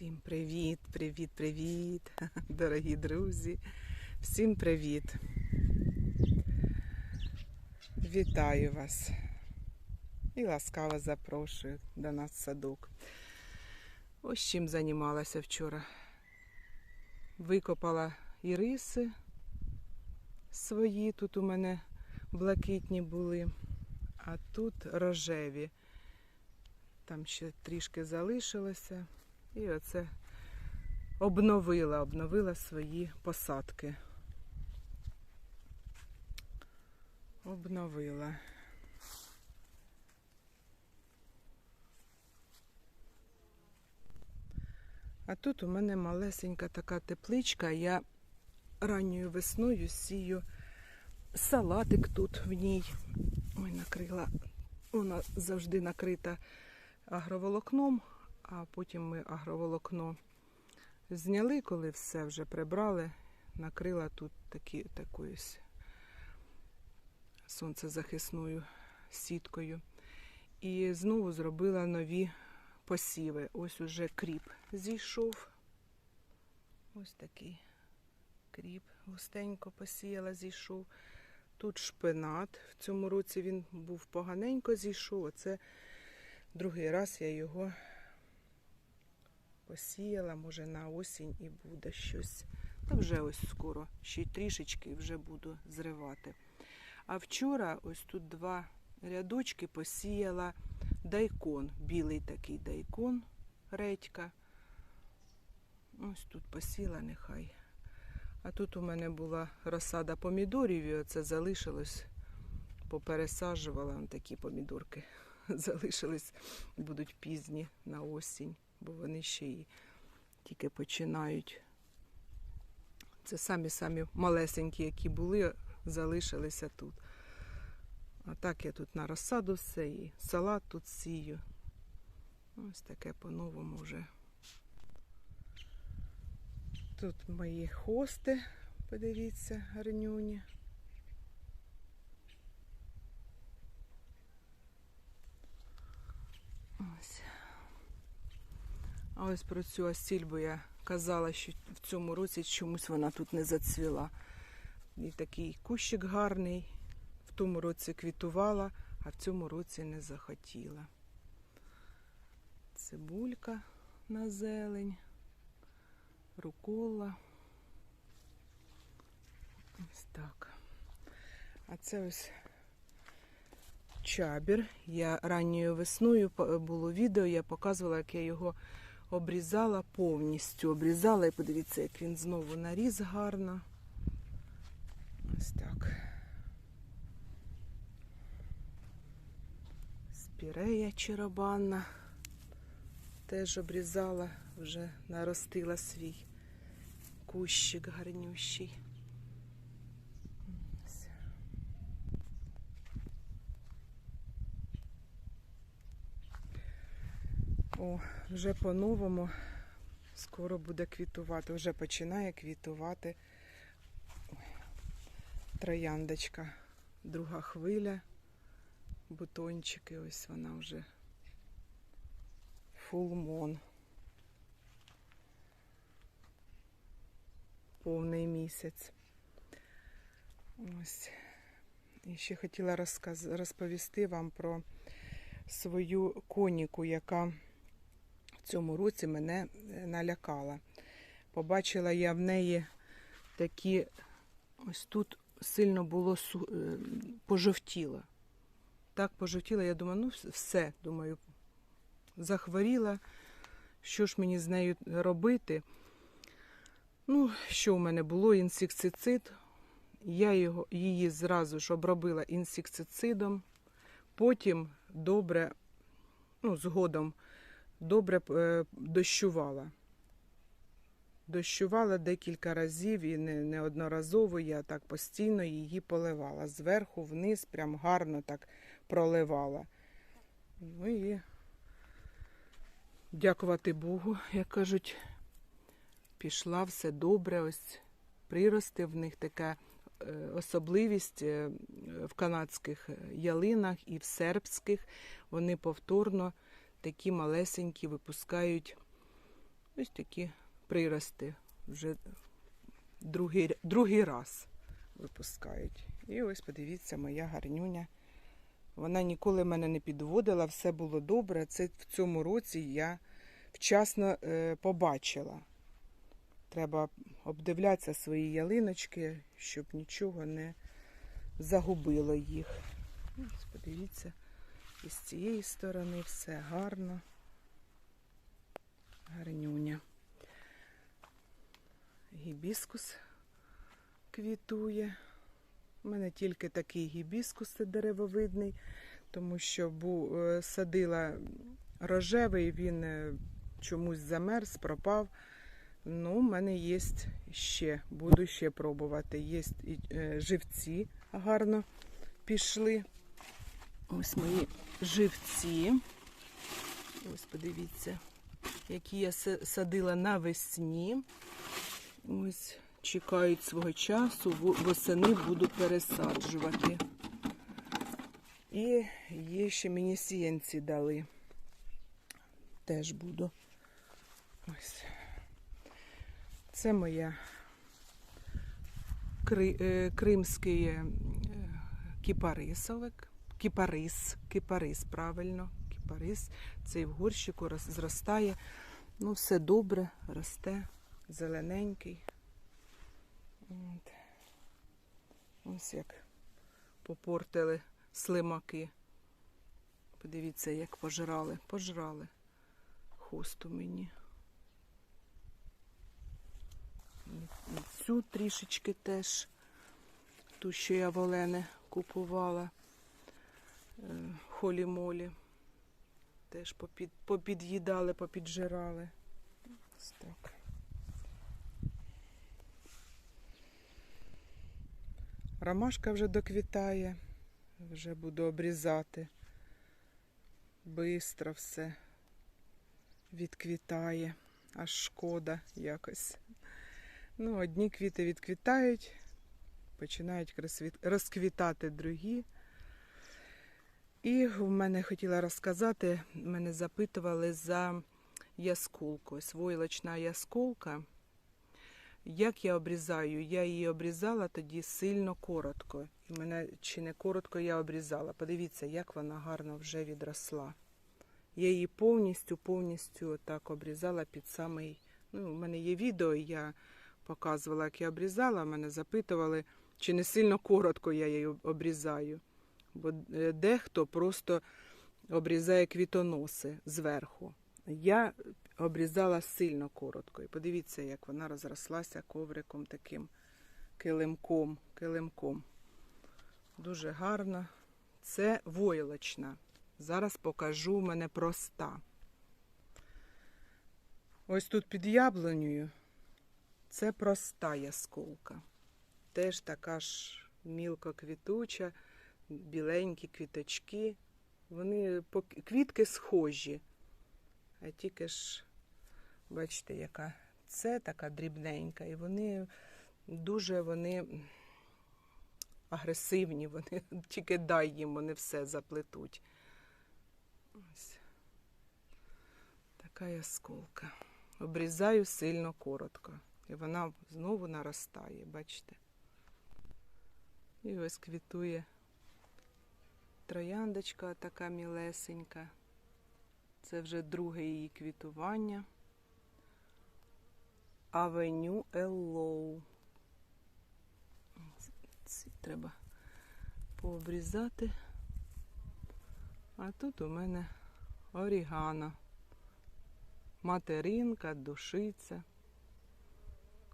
Всім привіт, привіт, привіт, дорогі друзі. Всім привіт. Вітаю вас і ласкаво запрошую до нас в садок. Ось чим займалася вчора. Викопала іриси свої, тут у мене блакитні були, а тут рожеві. Там ще трішки залишилося. І оце обновила, обновила свої посадки. Обновила. А тут у мене малесенька така тепличка. Я ранньою весною сію салатик тут в ній. Ой, накрила. Вона завжди накрита агроволокном, а потім ми агроволокно зняли, коли все вже прибрали, накрила тут такі, такою сонцезахисною сіткою. І знову зробила нові посіви. Ось уже кріп зійшов. Ось такий кріп густенько посіяла, зійшов. Тут шпинат. В цьому році він був поганенько зійшов. Оце другий раз я його посіяла, може на осінь і буде щось. Та вже ось скоро, ще й трішечки вже буду зривати. А вчора ось тут два рядочки посіяла дайкон, білий такий дайкон, редька. Ось тут посіла нехай. А тут у мене була розсада помідорів, і оце залишилось, попересаджувала такі помідорки. Залишились, будуть пізні на осінь, бо вони ще й тільки починають. Це самі-самі малесенькі, які були, залишилися тут. А так я тут на розсаду все і салат тут сію. Ось таке по-новому вже. Тут мої хости, подивіться, гарнюні. А ось про цю асільбу я казала, що в цьому році чомусь вона тут не зацвіла. І такий кущик гарний. В тому році квітувала, а в цьому році не захотіла. Цибулька на зелень, рукола. Ось так. А це ось чабір. Я ранньою весною було відео, я показувала, як я його обрізала повністю. Обрізала і подивіться, як він знову наріз гарно. Ось так. Спірея черобанна. Теж обрізала, вже наростила свій кущик гарнющий. О, вже по-новому скоро буде квітувати. Вже починає квітувати трояндочка. Друга хвиля. Бутончики, ось вона вже фулмон. Повний місяць. Ось. І ще хотіла розповісти вам про свою коніку, яка цьому році мене е, налякала. Побачила я в неї такі, ось тут сильно було е, пожовтіло. Так пожовтіла, я думаю, ну все, думаю, захворіла. Що ж мені з нею робити? Ну, що в мене було? Інсектицид. Я його, її зразу ж обробила інсектицидом. Потім добре, ну, згодом добре е, дощувала. Дощувала декілька разів і не, неодноразово я так постійно її поливала. Зверху вниз, прям гарно так проливала. Ну і дякувати Богу, як кажуть, пішла все добре. Ось прирости в них така е, особливість е, в канадських ялинах і в сербських. Вони повторно такі малесенькі випускають Ось такі прирости вже другий, другий раз випускають. І ось подивіться, моя гарнюня. Вона ніколи мене не підводила, все було добре. Це в цьому році я вчасно е, побачила. Треба обдивлятися свої ялиночки, щоб нічого не загубило їх. Ось подивіться, і з цієї сторони все гарно. Гарнюня. Гібіскус квітує. У мене тільки такий гібіскус деревовидний, тому що е, садила рожевий, він е, чомусь замерз, пропав. Ну, у мене є ще, буду ще пробувати. Є е, живці гарно пішли. Ось мої живці. Ось подивіться, які я садила навесні. Ось чекають свого часу, восени буду пересаджувати. І є ще мені сіянці дали. Теж буду. Ось. Це моя е, кримський е, кіпарисовик. Кіпарис, кіпарис, правильно, кіпарис. Цей в горщику зростає. Ну, все добре, росте, зелененький. От. Ось як попортили слимаки. Подивіться, як пожрали. Пожрали хусту мені. І Цю трішечки теж, ту, що я в Олени купувала холі-молі. Теж попід, попід'їдали, попіджирали. Ось так. Ромашка вже доквітає, вже буду обрізати. Бистро все відквітає, аж шкода якось. Ну, одні квіти відквітають, починають розквітати другі. І в мене хотіла розказати, мене запитували за ясколку. Ось войлочна ясколка. Як я обрізаю? Я її обрізала тоді сильно коротко. І мене чи не коротко я обрізала. Подивіться, як вона гарно вже відросла. Я її повністю, повністю так обрізала під самий. Ну, у мене є відео, я показувала, як я обрізала. Мене запитували, чи не сильно коротко я її обрізаю. Бо е, дехто просто обрізає квітоноси зверху. Я обрізала сильно коротко. І подивіться, як вона розрослася ковриком таким килимком. килимком. Дуже гарно. Це войлочна. Зараз покажу у мене проста. Ось тут під яблунею це проста ясколка. Теж така ж мілко квітуча, біленькі квіточки. Вони квітки схожі. А тільки ж, бачите, яка це така дрібненька. І вони дуже вони агресивні, вони тільки дай їм, вони все заплетуть. Ось. Така ясколка. Обрізаю сильно коротко. І вона знову наростає, бачите? І ось квітує трояндочка така мілесенька. Це вже друге її квітування. Авеню Еллоу. Ці треба пообрізати. А тут у мене орігано. Материнка, душиця.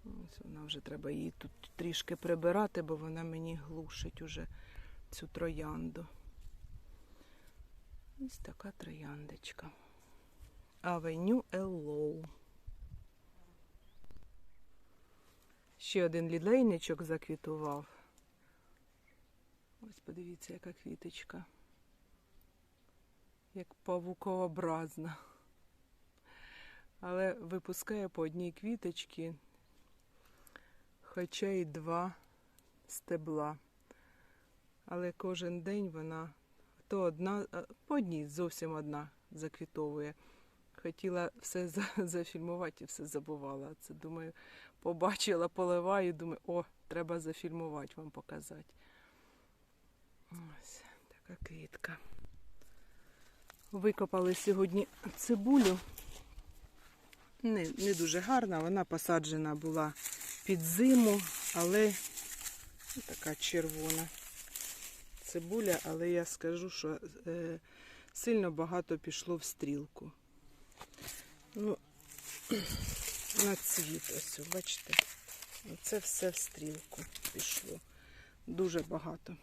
Ось вона вже треба її тут трішки прибирати, бо вона мені глушить уже цю троянду. Ось така трояндочка. Авеню Еллоу. Ще один лілейничок заквітував. Ось подивіться, яка квіточка. Як павукообразна. Але випускає по одній квіточці, хоча й два стебла. Але кожен день вона то одна, по одній зовсім одна заквітовує. Хотіла все за- зафільмувати і все забувала. Це думаю, побачила, поливаю, думаю, о, треба зафільмувати, вам показати. Ось така квітка. Викопали сьогодні цибулю. Не, не дуже гарна, вона посаджена була під зиму, але така червона цибуля, але я скажу, що е, сильно багато пішло в стрілку. Ну, на цвіт ось, бачите, це все в стрілку пішло. Дуже багато.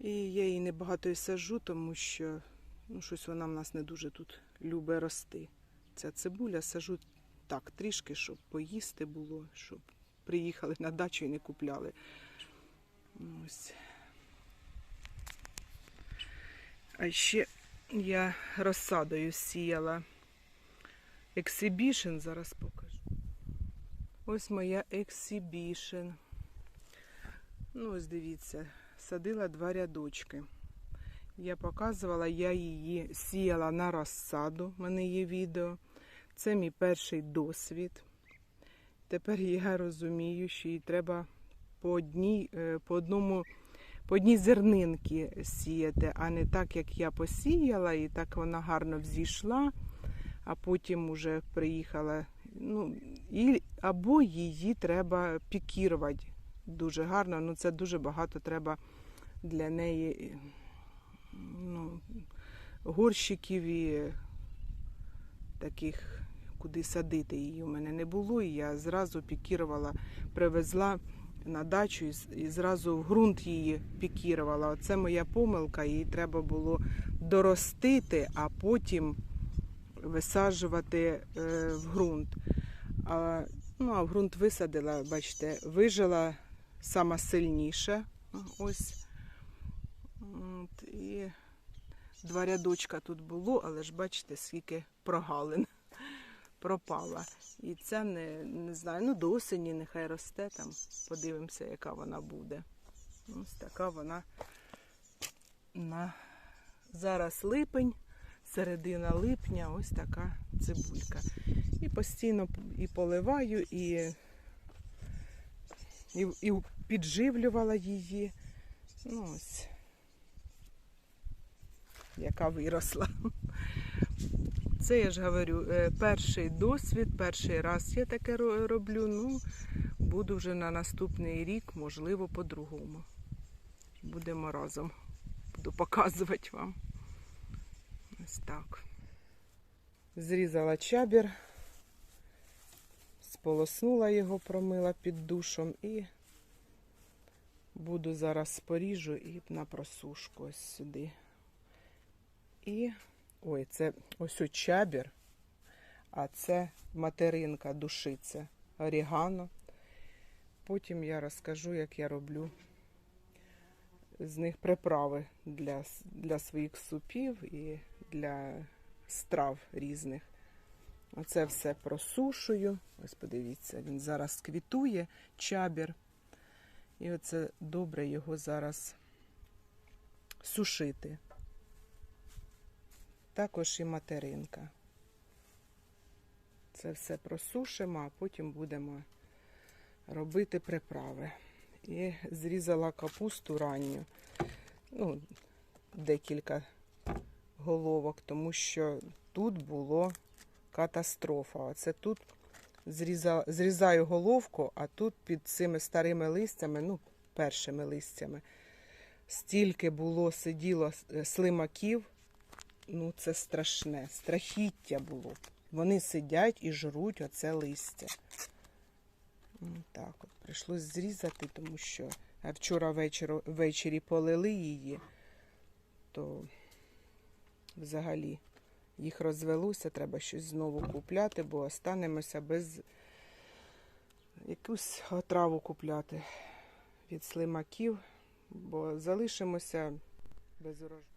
І я її небагато і сажу, тому що ну, щось вона в нас не дуже тут любить рости. Ця цибуля сажу так, трішки, щоб поїсти було, щоб приїхали на дачу і не купляли. Ось. А ще я розсадою сіяла ексибішн, зараз покажу. Ось моя ексибішн. Ну, ось дивіться, садила два рядочки. Я показувала, я її сіяла на розсаду. У мене є відео. Це мій перший досвід. Тепер я розумію, що їй треба по одній, е, по одному, по одній зернинки сіяти, а не так, як я посіяла, і так вона гарно взійшла, а потім уже приїхала. Ну, і, або її треба пікірувати дуже гарно. Ну, це дуже багато треба для неї ну, горщиків і таких, куди садити її у мене не було. І я зразу пікірувала, привезла на дачу і, і зразу в ґрунт її пікірувала. Оце моя помилка, її треба було доростити, а потім висаджувати е, в ґрунт. А, ну, а в ґрунт висадила, бачите, вижила сама сильніша. Ось. От, і два рядочка тут було, але ж бачите, скільки прогалин пропала. І це не, не знаю, ну до осені нехай росте там. Подивимося, яка вона буде. Ось така вона на зараз липень, середина липня, ось така цибулька. І постійно і поливаю, і, і, і підживлювала її. Ну, ось, яка виросла. Це я ж говорю, е, перший досвід, перший раз я таке роблю. Ну, буду вже на наступний рік, можливо, по-другому. Будемо разом. Буду показувати вам. Ось так. Зрізала чабір, сполоснула його, промила під душом і буду зараз поріжу і на просушку ось сюди. І ой, це ось чабір, а це материнка душиця, орігано. Потім я розкажу, як я роблю з них приправи для, для своїх супів і для страв різних. Оце все просушую. Ось подивіться, він зараз квітує, чабір. І оце добре його зараз сушити. Також і материнка. Це все просушимо, а потім будемо робити приправи. І зрізала капусту ранню. Ну, декілька головок, тому що тут було катастрофа. Оце тут зрізала, зрізаю головку, а тут під цими старими листями, ну, першими листями, стільки було, сиділо е, слимаків, ну це страшне, страхіття було. Вони сидять і жруть оце листя. Так, от прийшлось зрізати, тому що вчора вечір, ввечері полили її, то взагалі їх розвелося, треба щось знову купляти, бо останемося без якусь отраву купляти від слимаків, бо залишимося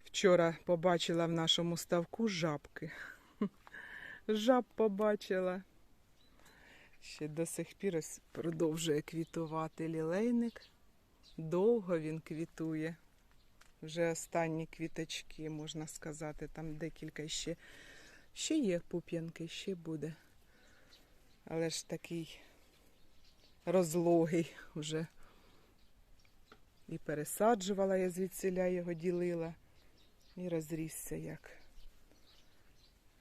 Вчора побачила в нашому ставку жабки. Жаб побачила. Ще до сих пір продовжує квітувати лілейник. Довго він квітує. Вже останні квіточки, можна сказати, там декілька ще Ще є пуп'янки, ще буде. Але ж такий розлогий уже. І пересаджувала я звідсіля його ділила. І розрісся як.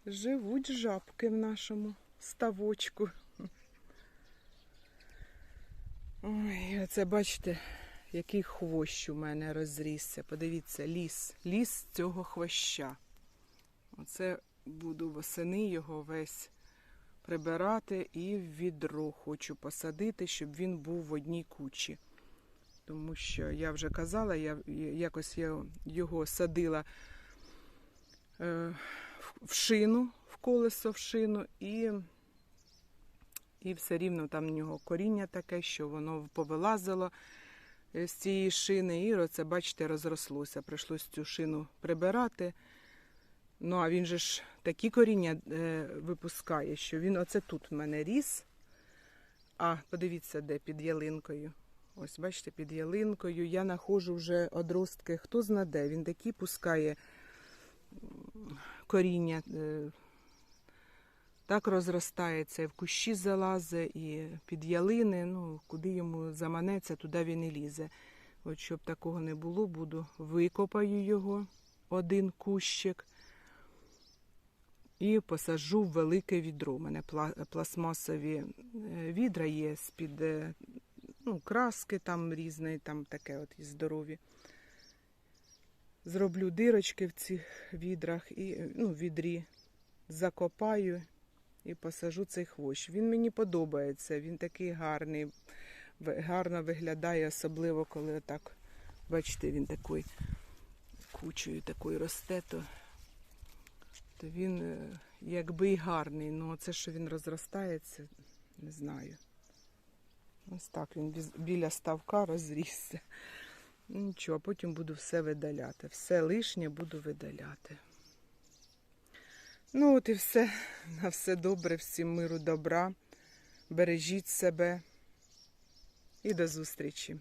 Живуть жабки в нашому ставочку. Ой, оце бачите, який хвощ у мене розрісся. Подивіться, ліс, ліс цього хвоща. Оце буду восени його весь прибирати і в відро хочу посадити, щоб він був в одній кучі. Тому що я вже казала, я якось я його садила е, в шину, в колесо в шину, і, і все рівно там в нього коріння таке, що воно повилазило е, з цієї шини, і оце, бачите, розрослося. Прийшлось цю шину прибирати. Ну, а він же ж такі коріння е, випускає, що він оце тут в мене ріс. А, подивіться, де під ялинкою. Ось, бачите, під ялинкою я знаходжу вже одростки. Хто зна де. Він такі пускає коріння. е, Так розростається, в кущі залазить, і під ялини. Ну, куди йому заманеться, туди він і лізе. От щоб такого не було, буду викопаю його, один кущик. І посаджу в велике відро. У мене пластмасові е, відра є з-під е, ну, краски там різної, там таке от і здорові. Зроблю дирочки в цих відрах і ну, відрі закопаю і посажу цей хвощ. Він мені подобається, він такий гарний, гарно виглядає, особливо коли отак, бачите, він такий кучою такою росте, то то він е, якби і гарний, але це, що він розростається, не знаю. Ось так він біля ставка розрісся. Ну, Нічого, потім буду все видаляти. Все лишнє буду видаляти. Ну, от і все. На все добре, всім миру, добра. Бережіть себе і до зустрічі.